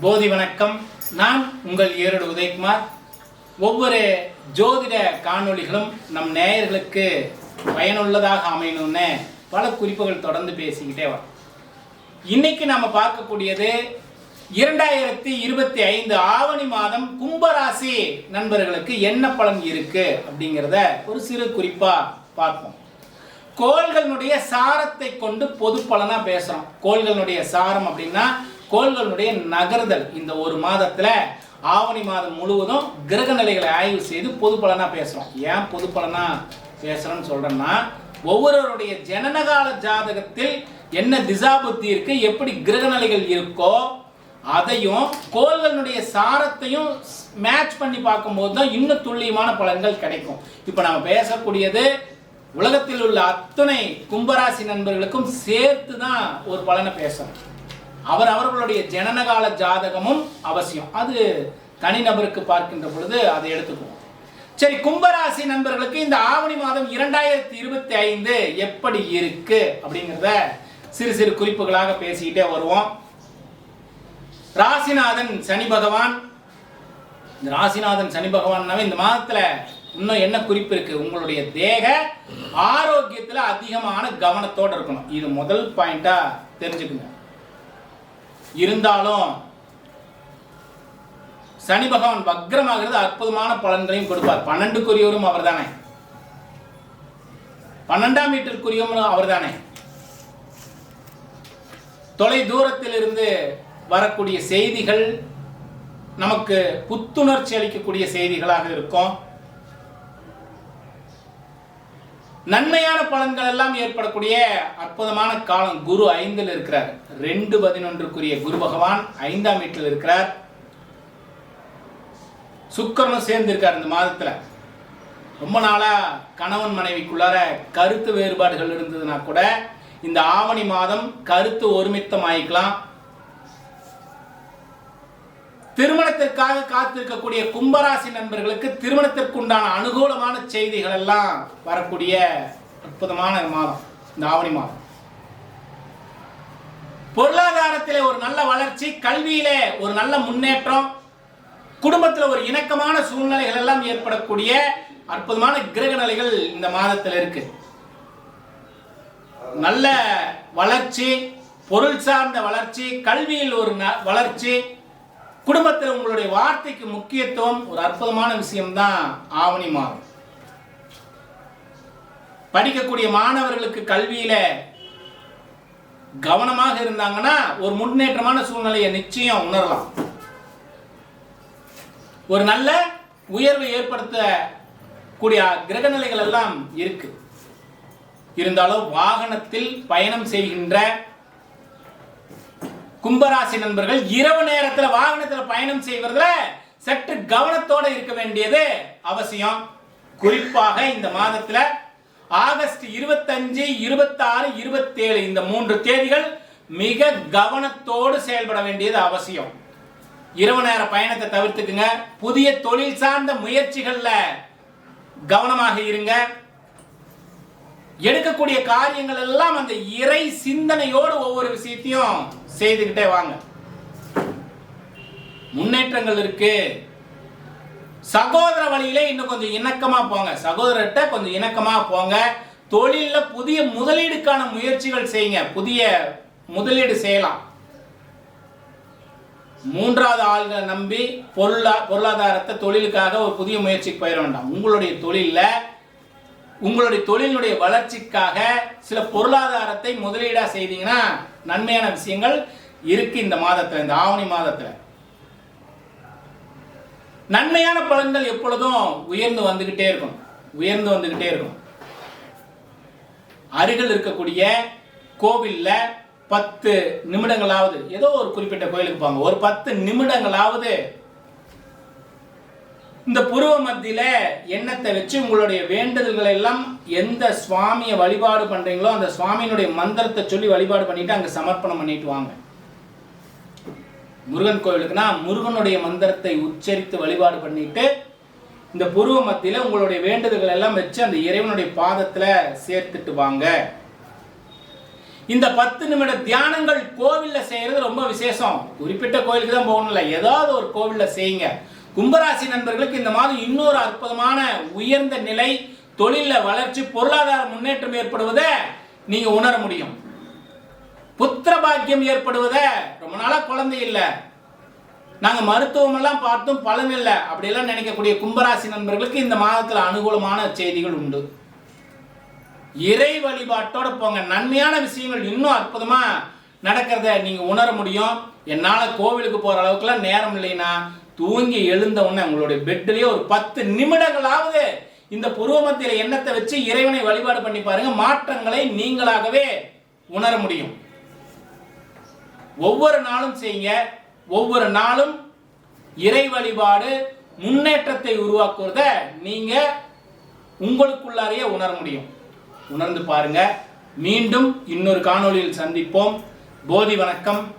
போதி வணக்கம். நான் உங்கள் ஏரடு உதயகுமார். ஒவ்வொரு ஜோதிட காணொளிகளும் நம் நேயர்களுக்கு பயனுள்ளதாக அமையணும்னு பல குறிப்புகள் தொடர்ந்து பேசிக்கிட்டே வரோம். இன்னைக்கு நாம பார்க்கக்கூடியது இரண்டாயிரத்தி இருபத்தி ஐந்து ஆவணி மாதம் கும்பராசி நண்பர்களுக்கு என்ன பலன் இருக்கு அப்படிங்கிறத ஒரு சிறு குறிப்பா பார்ப்போம். கோள்களுடைய சாரத்தை கொண்டு பொது பலனா பேசுறோம். கோள்களுடைய சாரம் அப்படின்னா கோள்களுடைய நகர்தல். இந்த ஒரு மாதத்துல ஆவணி மாதம் முழுவதும் கிரக நிலைகளை ஆய்வு செய்து பொது பலனா பேசுறோம். ஏன் பொது பலனா பேசுறோம்னு சொல்றேன்னா ஒவ்வொருவருடைய ஜனனகால ஜாதகத்தில் என்ன திசாபுத்தி இருக்கு எப்படி கிரக நிலைகள் இருக்கோ அதையும் கோள்களுடைய சாரத்தையும் மேட்ச் பண்ணி பார்க்கும்போது தான் இன்னும் துல்லியமான பலன்கள் கிடைக்கும். இப்போ நம்ம பேசக்கூடியது உலகத்தில் உள்ள அத்தனை கும்பராசி நண்பர்களுக்கும் சேர்த்து தான் ஒரு பலனை பேசணும் அவர் அவர்களுடைய ஜனனகால ஜாதகமும் அவசியம். அது தனிநபருக்கு பார்க்கின்ற பொழுது அதை எடுத்துக்குவோம். சரி கும்பராசி நண்பர்களுக்கு இந்த ஆவணி மாதம் இரண்டாயிரத்தி இருபத்தி ஐந்து எப்படி இருக்கு அப்படிங்கிறத சிறு சிறு குறிப்புகளாக பேசிக்கிட்டே வருவோம். ராசிநாதன் சனி பகவான். இந்த ராசிநாதன் சனி பகவான்னாவே இந்த மாதத்துல இன்னும் என்ன குறிப்பு இருக்கு? உங்களுடைய தேக ஆரோக்கியத்துல அதிகமான கவனத்தோடு இருக்கணும். இது முதல் பாயிண்டா தெரிஞ்சுக்குங்க. இருந்தாலும் சனி பகவான் வக்ரமாகிறது அற்புதமான பலன்களையும் கொடுப்பார். பன்னெண்டுக்குரியவரும் அவர் தானே பன்னெண்டாம் வீட்டிற்குரியவரும் அவர் தானே தொலை தூரத்தில் இருந்து வரக்கூடிய செய்திகள் நமக்கு புத்துணர்ச்சி அளிக்கக்கூடிய செய்திகளாக இருக்கும். நன்மையான பலன்கள் எல்லாம் ஏற்படக்கூடிய அற்புதமான காலம் குரு ஐந்தில் இருக்கிறார். ரெண்டு பதினொன்றுக்குரிய குரு பகவான் ஐந்தாம் வீட்டில் இருக்கிறார். சுக்கரனும் சேர்ந்திருக்கார் இந்த மாதத்துல. ரொம்ப நாளா கணவன் மனைவிக்குள்ளார கருத்து வேறுபாடுகள் இருந்ததுன்னா கூட இந்த ஆவணி மாதம் கருத்து ஒருமித்தம் ஆயிக்கலாம். திருமணத்திற்காக காத்திருக்கக்கூடிய கும்பராசி நண்பர்களுக்கு திருமணத்திற்கு உண்டான அனுகூலமான செய்திகள் எல்லாம் வரக்கூடிய அற்புதமான மாதம் இந்த ஆவணி மாதம். பொருளாதாரத்திலே ஒரு நல்ல வளர்ச்சி கல்வியிலே ஒரு நல்ல முன்னேற்றம் குடும்பத்தில் ஒரு இணக்கமான சூழ்நிலைகள் எல்லாம் ஏற்படக்கூடிய அற்புதமான கிரக நிலைகள் இந்த மாதத்தில் இருக்கு. நல்ல வளர்ச்சி பொருள் சார்ந்த வளர்ச்சி கல்வியில் ஒரு ந- வளர்ச்சி குடும்பத்தில் உங்களுடைய வார்த்தைக்கு முக்கியத்துவம் ஒரு அற்புதமான விஷயம்தான் ஆவணி மாதம். படிக்கக்கூடிய மாணவர்களுக்கு கல்வியில கவனமாக இருந்தாங்கன்னா ஒரு முன்னேற்றமான சூழ்நிலையை நிச்சயம் உணரலாம். ஒரு நல்ல உயர்வை ஏற்படுத்தக்கூடிய கிரக நிலைகள் எல்லாம் இருக்கு. இருந்தாலும் வாகனத்தில் பயணம் செய்கின்ற கும்பராசி நண்பர்கள் இரவு நேரத்தில் வாகனத்தில் பயணம் செய்வதில் சற்று கவனத்தோடு இருக்க வேண்டியது அவசியம். குறிப்பாக இந்த மாதத்தில் ஆகஸ்ட் இருபத்தஞ்சு இருபத்தாறு இருபத்தேழு இந்த மூன்று தேதிகள் மிக கவனத்தோடு செயல்பட வேண்டியது அவசியம். இரவு நேர பயணத்தை தவிர்த்துக்குங்க. புதிய தொழில் சார்ந்த முயற்சிகளில் கவனமாக இருங்க. எடுக்கக்கூடிய காரியங்கள் எல்லாம் அந்த இறை சிந்தனையோடு ஒவ்வொரு விஷயத்தையும் செய்துக்கிட்டே வாங்க. முன்னேற்றங்கள் இருக்கு. சகோதர வழியிலே இன்னும் கொஞ்சம் இணக்கமா போங்க. சகோதரர்கிட்ட கொஞ்சம் இணக்கமா போங்க. தொழிலில் புதிய முதலீடுக்கான முயற்சிகள் செய்யுங்க. புதிய முதலீடு செய்யலாம். மூன்றாவது ஆள்களை நம்பி பொருளா பொருளாதாரத்தை தொழிலுக்காக ஒரு புதிய முயற்சிக்கு போயிட வேண்டாம். உங்களுடைய தொழிலில் உங்களுடைய தொழிலினுடைய வளர்ச்சிக்காக சில பொருளாதாரத்தை முதலீடா செய்தீங்கன்னா நன்மையான விஷயங்கள் இருக்கு இந்த மாதத்துல இந்த ஆவணி மாதத்துல. நன்மையான பலன்கள் எப்பொழுதும் உயர்ந்து வந்துகிட்டே இருக்கும். உயர்ந்து வந்துகிட்டே இருக்கும். அருகில் இருக்கக்கூடிய கோவில்ல பத்து நிமிடங்களாவது ஏதோ ஒரு குறிப்பிட்ட கோயிலுக்கு போங்க. ஒரு பத்து நிமிடங்களாவது இந்த புருவ மத்தியில எண்ணத்தை வச்சு உங்களுடைய வேண்டுதல்களை எல்லாம் எந்த சுவாமியை வழிபாடு பண்றீங்களோ அந்த சுவாமியினுடைய மந்திரத்தை சொல்லி வழிபாடு பண்ணிட்டு அங்க சமர்ப்பணம் பண்ணிட்டு வாங்க. முருகன் கோவிலுக்குனா முருகனுடைய மந்திரத்தை உச்சரித்து வழிபாடு பண்ணிட்டு இந்த புருவ மத்தியில உங்களுடைய வேண்டுதல்கள் எல்லாம் வச்சு அந்த இறைவனுடைய பாதத்துல சேர்த்துட்டு வாங்க. இந்த பத்து நிமிட தியானங்கள் கோவில்ல செய்யறது ரொம்ப விசேஷம். குறிப்பிட்ட கோயிலுக்கு தான் போகணும்ல. ஏதாவது ஒரு கோவில்ல செய்யுங்க. கும்பராசி நண்பர்களுக்கு இந்த மாதம் இன்னொரு அற்புதமான உயர்ந்த நிலை தொழில வளர்ச்சி பொருளாதார முன்னேற்றம் ஏற்படுவதை நீங்க உணர முடியும். புத்திர பாக்கியம் ஏற்படுவதை ரொம்ப நாளா குழந்தை இல்லை. நாங்க மருத்துவம் எல்லாம் பார்த்தும் பலன் இல்லை. அப்படியெல்லாம் நினைக்கக்கூடிய கும்பராசி நண்பர்களுக்கு இந்த மாதத்தில் அனுகூலமான செய்திகள் உண்டு. இறை வழிபாட்டோட போங்க. நன்மையான விஷயங்கள் இன்னும் அற்புதமா நடக்கிறத நீங்க உணர முடியும். என்னால கோவிலுக்கு போற அளவுக்குலாம் நேரம் இல்லைன்னா தூங்கி எழுந்த உடனே உங்களுடைய பெட்லயே ஒரு பத்து நிமிடங்களாவது இந்த புருவ எண்ணத்தை வச்சு இறைவனை வழிபாடு பண்ணி பாருங்க. மாற்றங்களை நீங்களாகவே உணர முடியும். ஒவ்வொரு நாளும் செய்யுங்க. ஒவ்வொரு நாளும் இறை வழிபாடு முன்னேற்றத்தை உருவாக்குறத நீங்க உங்களுக்குள்ளாரையே உணர முடியும். உணர்ந்து பாருங்க. மீண்டும் இன்னொரு காணொளியில் சந்திப்போம். போதி வணக்கம்.